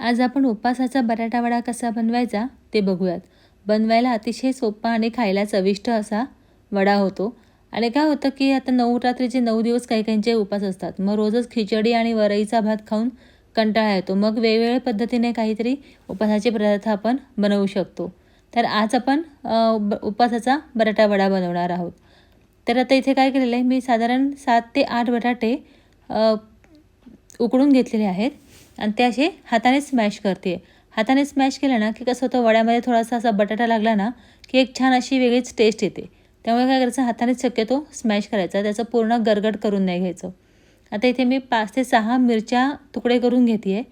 आज आपण उपवासाचा बटाटा वडा कसा बनवायचा ते बघूयात. बनवायला अतिशय सोपा आणि खायला चविष्ट असा वडा होतो. आणि काय होतं की आता नऊ रात्रीचे नऊ दिवस काही काहींचे उपास असतात. मग रोजच खिचडी आणि वरईचा भात खाऊन कंटाळा येतो. मग वेगवेगळ्या पद्धतीने काहीतरी उपासाचे पदार्थ आपण बनवू शकतो. तर आज आपण उपवासाचा उपासाचा बटाटा वडा बनवणार आहोत. तर आता इथे काय केलेलं आहे मी साधारण सात ते आठ बटाटे उकडून घेतलेले आहेत. आणि ते असे हाताने स्मॅश करते. हाताने स्मॅश केलं ना की कसं होतं वड्यामध्ये थोडासा असा बटाटा लागला ना की एक छान अशी वेगळीच टेस्ट येते. त्यामुळे काय करायचं हातानेच शक्यतो स्मॅश करायचा. त्याचं पूर्ण गरगट करून नाही घ्यायचं. आता इथे मी पाच ते सहा मिरच्या तुकडे करून घेते आहे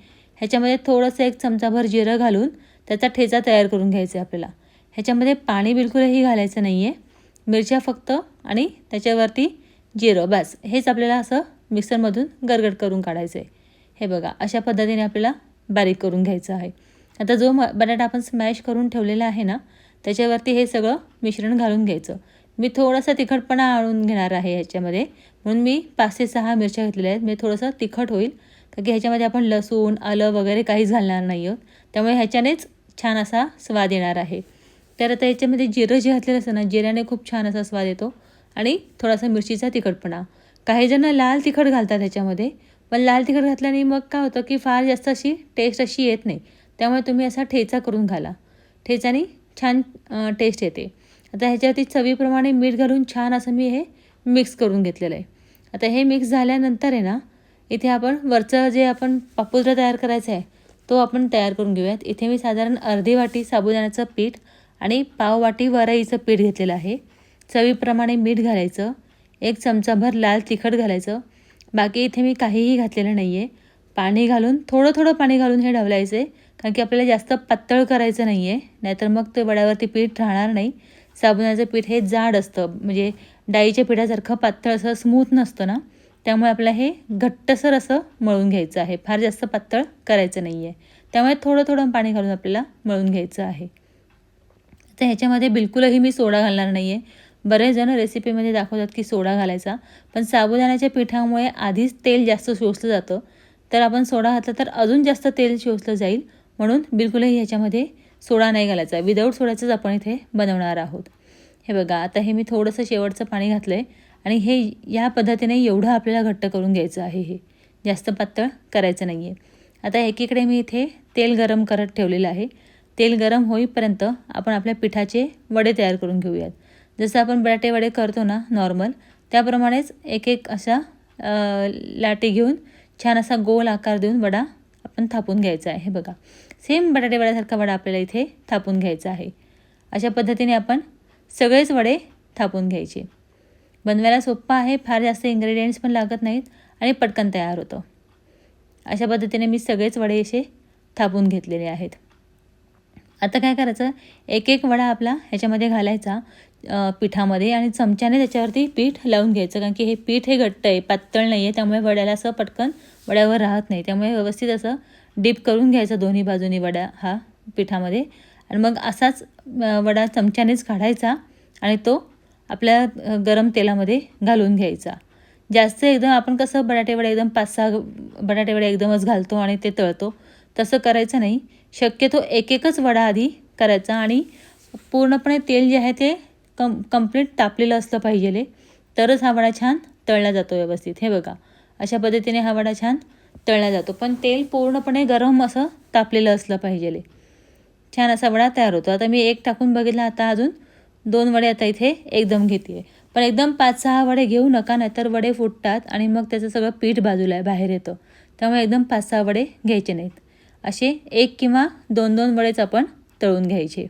ह्याच्यामध्ये थोडंसं एक चमचाभर जिरं घालून त्याचा ठेचा तयार करून घ्यायचा आहे आपल्याला. ह्याच्यामध्ये पाणी बिलकुलही घालायचं नाही आहे मिरच्या फक्त आणि त्याच्यावरती जिरं बस. हेच आपल्याला असं मिक्सरमधून गरगट करून काढायचं आहे हे बघा अशा पद्धतीने आपल्याला बारीक करून घ्यायचं आहे. आता जो म बटाटा आपण स्मॅश करून ठेवलेला आहे ना त्याच्यावरती हे सगळं मिश्रण घालून घ्यायचं. मी थोडासा तिखटपणा आणून घेणार आहे ह्याच्यामध्ये. म्हणून मी पाच ते सहा मिरच्या घेतलेल्या आहेत. मी थोडंसं तिखट होईल कारण की ह्याच्यामध्ये आपण लसूण आलं वगैरे काहीच घालणार नाही आहोत. त्यामुळे ह्याच्यानेच छान असा स्वाद येणार आहे. तर आता याच्यामध्ये जिरं जे घातलेलं असतं ना जिऱ्याने खूप छान असा स्वाद येतो. आणि थोडासा मिरचीचा तिखटपणा. काही जण लाल तिखट घालतात ह्याच्यामध्ये पण लाल तिखट घातल्याने मग काय होतं की फार जास्त अशी टेस्ट अशी येत नाही. त्यामुळे तुम्ही असा ठेचा करून घाला. ठेचाने छान टेस्ट येते. आता ह्याच्यावरती चवीप्रमाणे मीठ घालून छान असं मी हे मिक्स करून घेतलेलं आहे. आता हे मिक्स झाल्यानंतर आहे ना इथे आपण वरचं जे आपण पापुद्रा तयार करायचं आहे तो आपण तयार करून घेऊयात. इथे मी साधारण अर्धी वाटी साबुदाण्याचं पीठ आणि पाव वाटी वरईचं पीठ घेतलेलं आहे. चवीप्रमाणे मीठ घालायचं. एक चमचाभर लाल तिखट घालायचं. बाकी इथे मी काहीही घातलेलं नाही आहे पाणी घालून थोडं थोडं पाणी घालून हे ढवलायचं आहे कारण की आपल्याला जास्त पातळ करायचं नाही आहे नाहीतर मग ते वड्यावरती पीठ राहणार नाही. साबुदाण्याचं पीठ हे जाड असतं. म्हणजे डाळीच्या पिठासारखं पातळ असं स्मूथ नसतं ना. त्यामुळे आपल्याला हे घट्टसर असं मळून घ्यायचं आहे. फार जास्त पातळ करायचं नाही आहे त्यामुळे थोडं थोडं पाणी घालून आपल्याला मळून घ्यायचं आहे. तर ह्याच्यामध्ये बिलकुलही मी सोडा घालणार नाही आहे बरेच जण रेसिपीमध्ये दाखवतात की सोडा घालायचा पण साबुदाण्याच्या पिठामुळे आधीच तेल जास्त शोषलं जातं. तर आपण सोडा घातला तर अजून जास्त तेल शोषलं जाईल. म्हणून बिलकुलही ह्याच्यामध्ये सोडा नाही घालायचा. विदाऊट सोड्याचंच आपण इथे बनवणार आहोत. हे बघा आता हे मी थोडंसं शेवटचं पाणी घातलं आहे आणि हे या पद्धतीने एवढं आपल्याला घट्ट करून घ्यायचं आहे हे. जास्त पातळ करायचं नाही आहे आता एकीकडे मी इथे तेल गरम करत ठेवलेलं आहे. तेल गरम होईपर्यंत आपण आपल्या पिठाचे वडे तयार करून घेऊयात. जसं आपण बटाटेवडे करतो ना नॉर्मल त्याप्रमाणेच एक एक अशा लाटी घेऊन छान असा गोल आकार देऊन वडा आपण थापून घ्यायचा आहे. बघा सेम बटाटेवड्यासारखा वडा आपल्याला इथे थापून घ्यायचा आहे. अशा पद्धतीने आपण सगळेच वडे थापून घ्यायचे. बनवायला सोप्पा आहे फार जास्त इन्ग्रेडियंट्स पण लागत नाहीत आणि पटकन तयार होतं. अशा पद्धतीने मी सगळेच वडे असे थापून घेतलेले आहेत. आता काय करायचं एक एक वडा आपला ह्याच्यामध्ये घालायचा. पिठामध्ये आणि चमच्याने त्याच्यावरती पीठ लावून घ्यायचं. कारण की हे पीठ हे घट्ट आहे पातळ नाही आहे त्यामुळे वड्याला असं पटकन वड्यावर राहत नाही. त्यामुळे व्यवस्थित असं डीप करून घ्यायचं दोन्ही बाजूनी वडा हा पिठामध्ये. आणि मग असाच वडा चमच्यानेच काढायचा आणि तो आपल्या गरम तेलामध्ये घालून घ्यायचा. जास्त एकदम आपण कसं बटाटेवडा एकदम पाच सहा बटाटेवडा एकदमच घालतो आणि ते तळतो तसं करायचं नाही. शक्यतो एक एकच वडा आधी करायचा आणि पूर्णपणे तेल जे आहे ते कम कंप्लीट तापलेलं असलं पाहिजे तरच हा वडा छान तळला जातो व्यवस्थित. हे बघा. अशा पद्धतीने हा वडा छान तळला जातो. पण तेल पूर्णपणे गरम असं तापलेलं असलं पाहिजे छान असा वडा तयार होतो. आता मी एक टाकून बघितला. आता अजून दोन वडे आता इथे एकदम घेते पण एकदम पाच सहा वडे घेऊ नका नाहीतर वडे फुटतात आणि मग त्याचं सगळं पीठ बाजूला आहे बाहेर येतं. त्यामुळे एकदम पाच सहा वडे घ्यायचे नाहीत. असे एक किंवा दोन दोन वडेच आपण तळून घ्यायचे.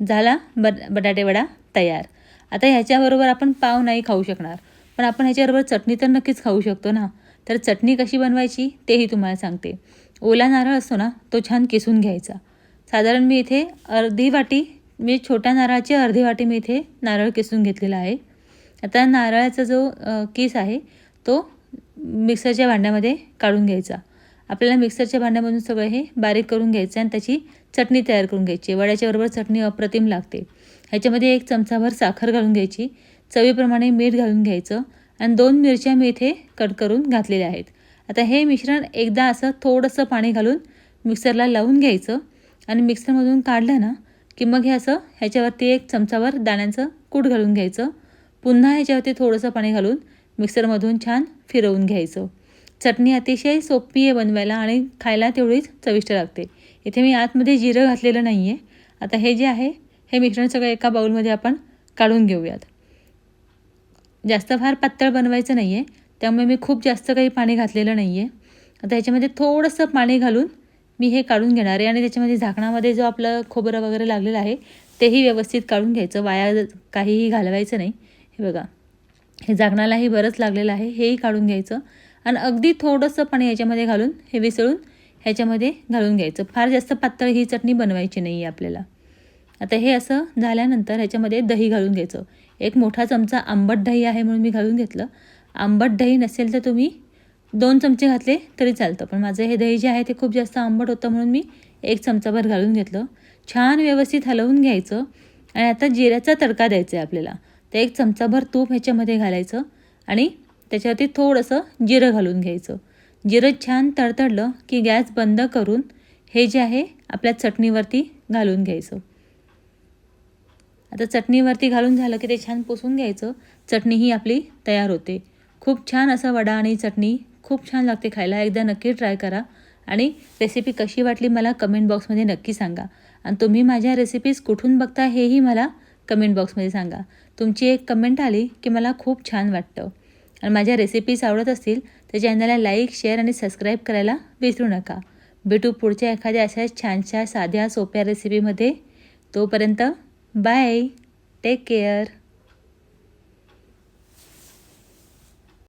झाला बट बटाटे वडा? तयार. आता ह्याच्याबरोबर आपण पाव नाही खाऊ शकणार. पण आपण ह्याच्याबरोबर चटणी तर नक्कीच खाऊ शकतो ना? तर चटणी कशी बनवायची तेही तुम्हाला सांगते. ओला नारळ असतो ना तो छान किसून घ्यायचा. साधारण मी इथे अर्धी वाटी मी छोट्या नारळाची अर्धी वाटी मी इथे नारळ किसून घेतलेला आहे. आता नारळाचा जो किस आहे तो मिक्सरच्या भांड्यामध्ये काढून घ्यायचा. आपल्याला मिक्सरच्या भांड्यामधून सगळं हे बारीक करून घ्यायचं आणि त्याची चटणी तयार करून घ्यायची. वड्याच्या बरोबर चटणी अप्रतिम लागते. ह्याच्यामध्ये एक चमचाभर साखर घालून घ्यायची चवीप्रमाणे मीठ घालून घ्यायचं आणि दोन मिरच्या मी इथे कट करून घातलेल्या आहेत. आता हे मिश्रण एकदा असं थोडंसं पाणी घालून मिक्सरला लावून घ्यायचं आणि मिक्सरमधून काढलं ना की मग हे असं ह्याच्यावरती एक चमचावर दाण्यांचं कूट घालून घ्यायचं. पुन्हा ह्याच्यावरती थोडंसं पाणी घालून मिक्सरमधून छान फिरवून घ्यायचं. चटणी अतिशय सोपी आहे बनवायला आणि खायला तेवढीच चविष्ट लागते. इथे मी आतमध्ये जिरं घातलेलं नाही आहे आता हे जे आहे हे मिश्रण सगळं एका बाऊलमध्ये आपण काढून घेऊयात. जास्त फार पातळ बनवायचं नाही आहे त्यामुळे मी खूप जास्त काही पाणी घातलेलं नाही आहे आता ह्याच्यामध्ये थोडंसं पाणी घालून मी हे काढून घेणार आहे आणि त्याच्यामध्ये झाकणामध्ये जो आपलं खोबरं वगैरे लागलेलं आहे तेही व्यवस्थित काढून घ्यायचं. वाया काहीही घालवायचं नाही. हे बघा. हे झाकणालाही बरंच लागलेलं आहे. हेही काढून घ्यायचं. आणि अगदी थोडंसं पाणी याच्यामध्ये घालून हे विसळून ह्याच्यामध्ये घालून घ्यायचं. फार जास्त पातळ ही चटणी बनवायची नाही आहे आपल्याला. आता हे असं झाल्यानंतर ह्याच्यामध्ये दही घालून घ्यायचं. एक मोठा चमचा आंबट दही आहे म्हणून मी घालून घेतलं. आंबट दही नसेल तर तुम्ही दोन चमचे घातले तरी चालतं. पण माझं हे दही जे आहे ते खूप जास्त आंबट होतं म्हणून मी एक चमचाभर घालून घेतलं. छान व्यवस्थित हलवून घ्यायचं आणि आता जिऱ्याचा तडका द्यायचा आहे आपल्याला. तर एक चमचाभर तूप ह्याच्यामध्ये घालायचं आणि त्याच्यावरती थोडंसं जिरं घालून घ्यायचं. जिरं छान तडतडलं की गॅस बंद करून हे जे आहे आपल्या चटणीवरती घालून घ्यायचं. आता चटणीवरती घालून झालं की ते छान पुसून घ्यायचं. चटणी ही आपली तयार होते. खूप छान असा वडा आणि चटणी खूप छान लागते खायला. एकदा नक्की ट्राय करा. आणि रेसिपी कशी वाटली मला कमेंट बॉक्समध्ये नक्की सांगा. आणि तुम्ही माझ्या रेसिपीज कुठून बघता हेही मला कमेंट बॉक्समध्ये सांगा. तुमची एक कमेंट आली की मला खूप छान वाटतं. आणि माझ्या रेसिपीज आवडत असतील तर चॅनलला लाईक शेअर आणि सबस्क्राईब करायला विसरू नका. भेटू पुढच्या एखाद्या अशाच छानशा साध्या सोप्या रेसिपीमध्ये तोपर्यंत Bye. Take care.